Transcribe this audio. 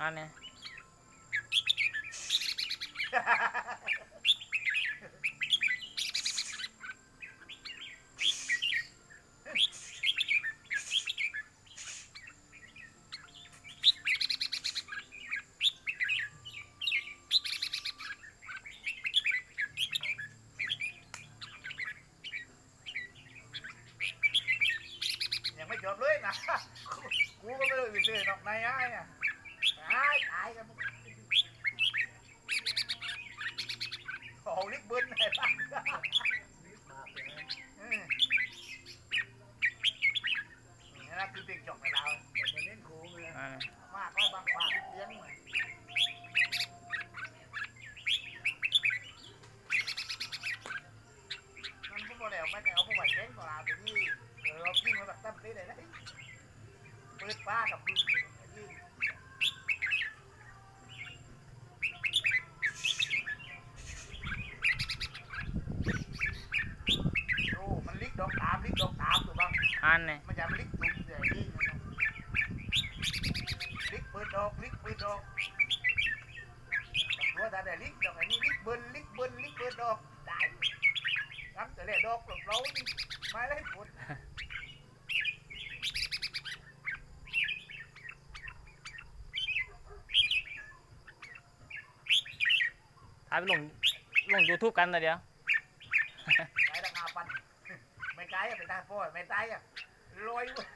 อันนี้ยังไม่จบเลยนะ กูก็ไม่รู้ไปซื้อนอกในอ้เนี่ย ตายกันหมดโอ้โหลิกบึนไอ้บ้านี่นะคือเด็กจบกับเรามันเล่นโค้งเลยมากก็บางฝากเลี้ยงมามันพวกเราเดี๋ยวไม่ได้เอาพวกมาเจ๊งกว่าเราเดี๋ยวนี้เรากิ้งมาแบบตั้มตี้เลยเปิดป้ากับพึ่งยิ่งโอ้มันลิกดอกตามลิกดอกตามถูกบ้าง อันนี้ มันจะลิกตุ้มใหญ่ยิ่งลิกเปิดดอกลิกเปิดดอกตัวแต่ลิกดอก อันนี้ลิกเบิ้ลลิกเบิ้ลลิกเปิดดอกได้ทำแต่เละดอกหลบเรานี่ไม่ได้ผลถ่ายไปลงลงยูทูบกันนะเดี๋ยว ไอ้ราคาปันไม่ไกล อะไปตาพ่อไม่ตายอะลอยพ่อเว้ย